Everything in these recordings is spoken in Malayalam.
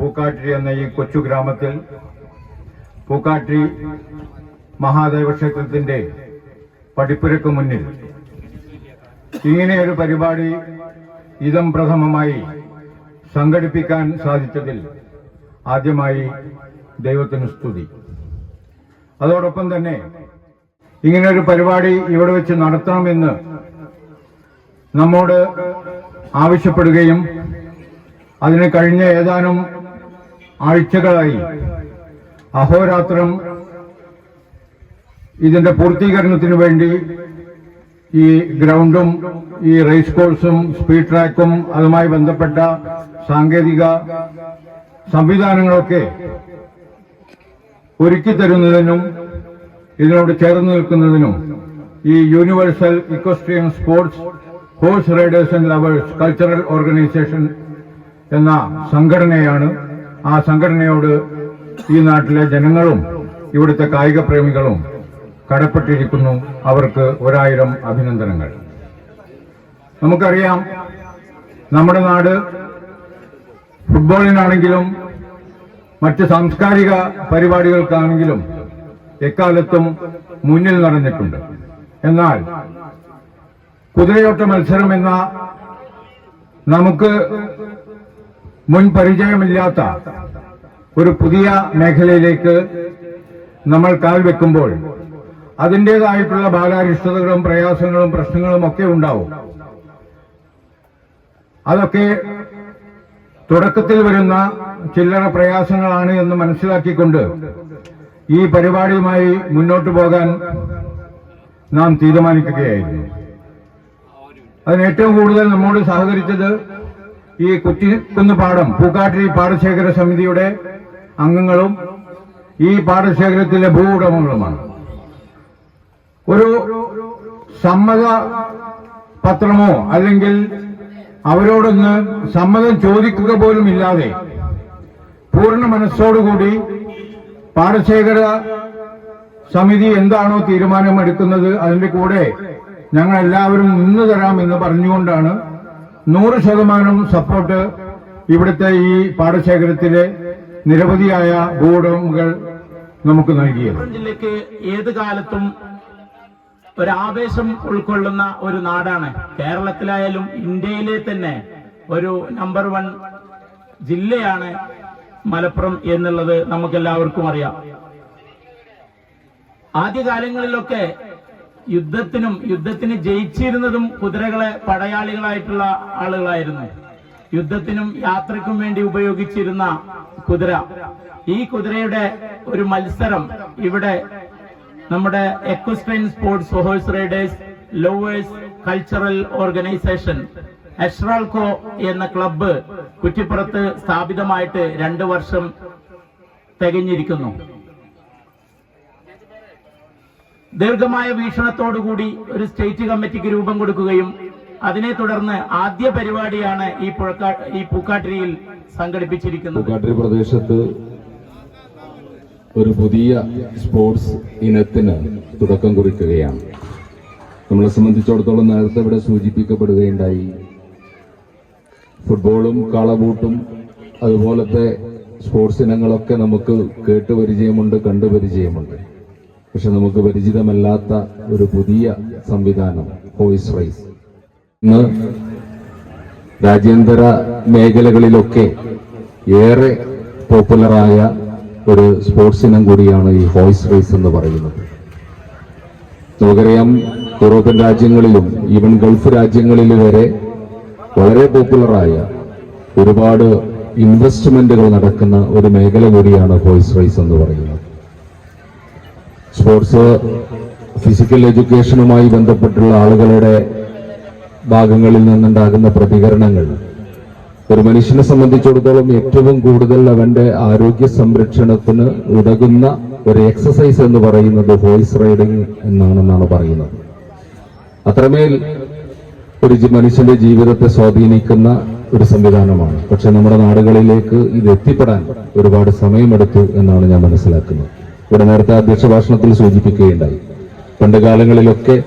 പൂക്കാട്ടിരി എന്ന ഈ കൊച്ചു ഗ്രാമത്തിൽ പൂക്കാട്ടിരി മഹാദേവ ക്ഷേത്രത്തിന്റെ പടിപ്പുരക്ക് മുന്നിൽ ഇങ്ങനെയൊരു പരിപാടി ഇതം പ്രഥമമായി സംഘടിപ്പിക്കാൻ സാധിച്ചതിൽ ആദ്യമായി ദൈവത്തിന് സ്തുതി. അതോടൊപ്പം തന്നെ ഇങ്ങനെയൊരു പരിപാടി ഇവിടെ വെച്ച് നടത്തണമെന്ന് നമ്മോട് ആവശ്യപ്പെടുകയും അതിന് കഴിഞ്ഞ ഏതാനും ആഴ്ചകളായി. അഹോരാത്രം ഇതിന്റെ പൂർത്തീകരണത്തിന് വേണ്ടി ഈ ഗ്രൗണ്ടും ഈ റേസ് കോഴ്സും സ്പീഡ് ട്രാക്കും അതുമായി ബന്ധപ്പെട്ട സാങ്കേതിക സംവിധാനങ്ങളൊക്കെ ഒരുക്കി തരുന്നതിനും ഇതിനോട് ചേർന്ന് നിൽക്കുന്നതിനും ഈ universal equestrian sports horse riders and lovers cultural organisation എന്ന സംഘടനയാണ് ആ സംഘടനയോട് ഈ നാട്ടിലെ ജനങ്ങളും ഇവിടുത്തെ കായിക പ്രേമികളും കടപ്പെട്ടിരിക്കുന്നു. അവർക്ക് ഒരായിരം അഭിനന്ദനങ്ങൾ. നമുക്കറിയാം നമ്മുടെ നാട് ഫുട്ബോളിനാണെങ്കിലും മറ്റ് സാംസ്കാരിക പരിപാടികൾക്കാണെങ്കിലും എക്കാലത്തും മുന്നിൽ നടന്നിട്ടുണ്ട്. എന്നാൽ കുതിരയോട്ട മത്സരം എന്ന നമുക്ക് മുൻ പരിചയമില്ലാത്ത ഒരു പുതിയ മേഖലയിലേക്ക് നമ്മൾ കാൽ വെക്കുമ്പോൾ അതിന്റെതായിട്ടുള്ള ബാലാരിഷ്ടതകളും പ്രയാസങ്ങളും പ്രശ്നങ്ങളും ഒക്കെ ഉണ്ടാവും. അതൊക്കെ തുടക്കത്തിൽ വരുന്ന ചില്ലറ പ്രയാസങ്ങളാണ് എന്ന് മനസ്സിലാക്കിക്കൊണ്ട് ഈ പരിപാടിയുമായി മുന്നോട്ടു പോകാൻ നാം തീരുമാനിക്കുകയായിരുന്നു. അതിന് ഏറ്റവും കൂടുതൽ നമ്മോട് സഹകരിച്ചത് ഈ കുറ്റിക്കുന്ന് പാടം പൂക്കാട്ടിരി പാടശേഖര സമിതിയുടെ അംഗങ്ങളും ഈ പാടശേഖരത്തിലെ ഭൂ ഉടമകളുമാണ് ഒരു സമ്മത പത്രമോ അല്ലെങ്കിൽ അവരോടൊന്ന് സമ്മതം ചോദിക്കുക പോലും ഇല്ലാതെ പൂർണ മനസ്സോടുകൂടി പാടശേഖര സമിതി എന്താണോ തീരുമാനമെടുക്കുന്നത് അതിന്റെ കൂടെ ഞങ്ങൾ എല്ലാവരും നിന്നു എന്ന് പറഞ്ഞുകൊണ്ടാണ് നൂറ് ശതമാനം സപ്പോർട്ട് ഇവിടുത്തെ ഈ പാടശേഖരത്തിലെ നിരവധിയായ ഭൂവുടമകൾ നമുക്ക് നൽകിയത്. ജില്ലക്ക് ഏത് കാലത്തും ഒരു ആവേശം ഉൾക്കൊള്ളുന്ന ഒരു നാടാണ്. കേരളത്തിലായാലും ഇന്ത്യയിലെ തന്നെ ഒരു നമ്പർ വൺ ജില്ലയാണ് മലപ്പുറം എന്നുള്ളത് നമുക്കെല്ലാവർക്കും അറിയാം. ആദ്യകാലങ്ങളിലൊക്കെ യുദ്ധത്തിനും യുദ്ധത്തിന് ജയിച്ചിരുന്നതും കുതിരകളെ പടയാളികളായിട്ടുള്ള ആളുകളായിരുന്നു. യുദ്ധത്തിനും യാത്രയ്ക്കും വേണ്ടി ഉപയോഗിച്ചിരുന്ന കുതിര. ഈ കുതിരയുടെ ഒരു മത്സരം ഇവിടെ നമ്മുടെ equestrian sports horse riders lovers cultural organisation എഷ്റാൾകോ എന്ന ക്ലബ്ബ് കുറ്റിപ്പുറത്ത് സ്ഥാപിതമായിട്ട് രണ്ടു വർഷം തികഞ്ഞിരിക്കുന്നു. ദീർഘമായ വീക്ഷണത്തോടുകൂടി ഒരു സ്റ്റേറ്റ് കമ്മിറ്റിക്ക് രൂപം കൊടുക്കുകയും അതിനെ തുടർന്ന് ആദ്യ പരിപാടിയാണ് ഈ ഈ പൂക്കാട്ടിരിയിൽ സംഘടിപ്പിച്ചിരിക്കുന്നത്. പൂക്കാട്ടിരി പ്രദേശത്ത് ഒരു പുതിയ സ്പോർട്സ് ഇനത്തിന് തുടക്കം കുറിക്കുകയാണ്. നമ്മളെ സംബന്ധിച്ചിടത്തോളം നേരത്തെ ഇവിടെ സൂചിപ്പിക്കപ്പെടുകയുണ്ടായി. ഫുട്ബോളും കളബൂട്ടും അതുപോലത്തെ സ്പോർട്സ് ഇനങ്ങളൊക്കെ നമുക്ക് കേട്ട് പരിചയമുണ്ട് കണ്ടു പരിചയമുണ്ട് പക്ഷെ നമുക്ക് പരിചിതമല്ലാത്ത ഒരു പുതിയ സംവിധാനം വോയിസ് റൈസ് ഇന്ന് രാജ്യാന്തര മേഖലകളിലൊക്കെ ഏറെ പോപ്പുലറായ ഒരു സ്പോർട്സ് ഇനം കൂടിയാണ് ഈ വോയിസ് റേസ് എന്ന് പറയുന്നത്. നമുക്കറിയാം യൂറോപ്യൻ രാജ്യങ്ങളിലും ഈവൻ ഗൾഫ് രാജ്യങ്ങളിൽ വരെ വളരെ പോപ്പുലറായ ഒരുപാട് ഇൻവെസ്റ്റ്മെന്റുകൾ നടക്കുന്ന ഒരു മേഖല കൂടിയാണ് വോയിസ് റേസ് എന്ന് പറയുന്നത്. സ്പോർട്സ് ഫിസിക്കൽ എഡ്യൂക്കേഷനുമായി ബന്ധപ്പെട്ടുള്ള ആളുകളുടെ ഭാഗങ്ങളിൽ നിന്നുണ്ടാകുന്ന പ്രതികരണങ്ങൾ. ഒരു മനുഷ്യനെ സംബന്ധിച്ചിടത്തോളം ഏറ്റവും കൂടുതൽ അവന്റെ ആരോഗ്യ സംരക്ഷണത്തിന് ഉതകുന്ന ഒരു എക്സസൈസ് എന്ന് പറയുന്നത് ഹോയ്സ് റൈഡിങ് എന്നാണെന്നാണ് പറയുന്നത്. അത്രമേൽ ഒരു മനുഷ്യന്റെ ജീവിതത്തെ സ്വാധീനിക്കുന്ന ഒരു സംവിധാനമാണ്. പക്ഷെ നമ്മുടെ നാടുകളിലേക്ക് ഇത് എത്തിപ്പെടാൻ ഒരുപാട് സമയമെടുത്തു എന്നാണ് ഞാൻ മനസ്സിലാക്കുന്നത്. ഇവിടെ നേരത്തെ അധ്യക്ഷ ഭാഷണത്തിൽ സൂചിപ്പിക്കുകയുണ്ടായി. പണ്ട് കാലങ്ങളിലൊക്കെ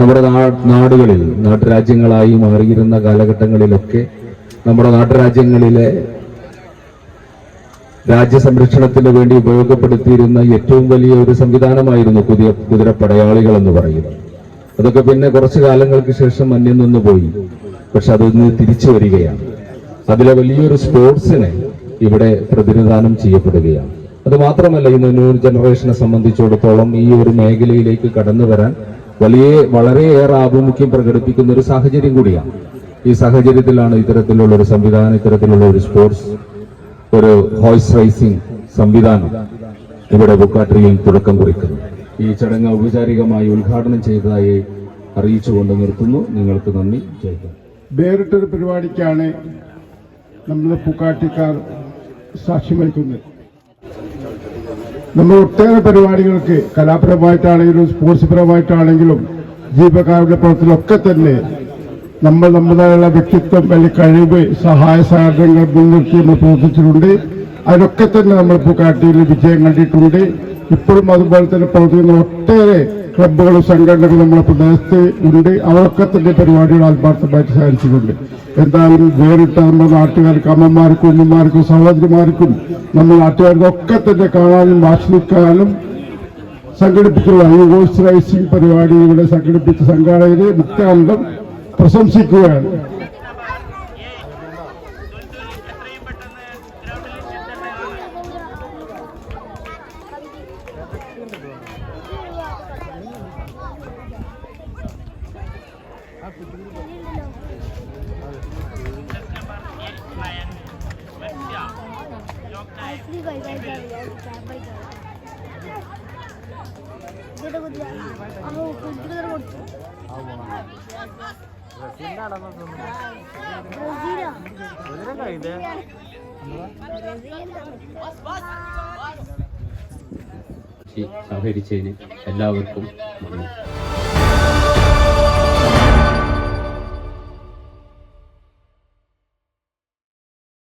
നമ്മുടെ നാടുകളിൽ നാട്ടുരാജ്യങ്ങളായി മാറിയിരുന്ന കാലഘട്ടങ്ങളിലൊക്കെ നമ്മുടെ നാട്ടുരാജ്യങ്ങളിലെ രാജ്യസംരക്ഷണത്തിന് വേണ്ടി ഉപയോഗപ്പെടുത്തിയിരുന്ന ഏറ്റവും വലിയ ഒരു സംവിധാനമായിരുന്നു പുതിയ കുതിരപ്പടയാളികൾ എന്ന് പറയുന്നത്. അതൊക്കെ പിന്നെ കുറച്ചു കാലങ്ങൾക്ക് ശേഷം അന്യം നിന്ന് പോയി പക്ഷെ അതൊന്ന് തിരിച്ചു വരികയാണ്. അതിലെ വലിയൊരു സ്പോർട്സിനെ ഇവിടെ പ്രതിനിധാനം ചെയ്യപ്പെടുകയാണ്. അത് മാത്രമല്ല ഇന്ന് ന്യൂ ജനറേഷനെ സംബന്ധിച്ചിടത്തോളം ഈ ഒരു മേഖലയിലേക്ക് കടന്നു വരാൻ വലിയ വളരെയേറെ ആഭിമുഖ്യം പ്രകടിപ്പിക്കുന്ന ഒരു സാഹചര്യം കൂടിയാണ്. ഈ സാഹചര്യത്തിലാണ് ഇത്തരത്തിലുള്ള ഒരു സംവിധാനം ഇത്തരത്തിലുള്ള ഒരു സ്പോർട്സ് ഒരു ഹോഴ്സ് റൈസിംഗ് സംവിധാനം ഇവിടെ ബുക്കാട്രിയിൽ തുടക്കം കുറിക്കുന്നു ഈ ചടങ്ങ് ഔപചാരികമായി ഉദ്ഘാടനം ചെയ്തതായി അറിയിച്ചുകൊണ്ട് നിർത്തുന്നു. നിങ്ങൾക്ക് നന്ദി. വേറിട്ടൊരു പരിപാടിക്കാണ് നമ്മൾ പൂക്കാട്ടിക്കാർ സാക്ഷ്യം വഹിക്കുന്നത്. നമ്മൾ ഒട്ടേറെ പരിപാടികൾക്ക് കലാപരമായിട്ടാണെങ്കിലും സ്പോർട്സ് പരമായിട്ടാണെങ്കിലും ജീവകാരുടെ പ്രവർത്തനമൊക്കെ തന്നെ നമ്മൾ നമ്മുടേതായുള്ള വ്യക്തിത്വം അല്ലെങ്കിൽ കഴിവ് സഹായ സഹകരണങ്ങൾ മുൻനിർത്തി നമ്മൾ പ്രവർത്തിച്ചിട്ടുണ്ട്. അതിനൊക്കെ തന്നെ നമ്മൾ പൂക്കാട്ടിയിൽ വിജയം കണ്ടിട്ടുണ്ട്. ഇപ്പോഴും അതുപോലെ തന്നെ പ്രവർത്തിക്കുന്ന ഒട്ടേറെ ക്ലബ്ബുകളും സംഘടനകളും നമ്മുടെ പ്രദേശത്ത് ഉണ്ട്. അവരൊക്കെ തന്നെ പരിപാടികൾ ആത്മാർത്ഥമായിട്ട് സഹായിച്ചിട്ടുണ്ട് എന്തായാലും വേറിട്ട നമ്മുടെ നാട്ടുകാർക്ക് അമ്മമാർക്കും ഉമ്മമാർക്കും സഹോദരിമാർക്കും നമ്മുടെ നാട്ടുകാർക്കും ഒക്കെ തന്നെ കാണാനും ആസ്വദിക്കാനും സംഘടിപ്പിച്ചുള്ള ഈ ഹോഴ്സ് റൈസിംഗ് പരിപാടി ഇവിടെ സംഘടിപ്പിച്ച സംഘാടകരെ മുക്താനന്ദം പ്രശംസിക്കുകയാണ്. Free bye bye bye സഹകരിച്ചതിന് എല്ലാവർക്കും നന്ദി.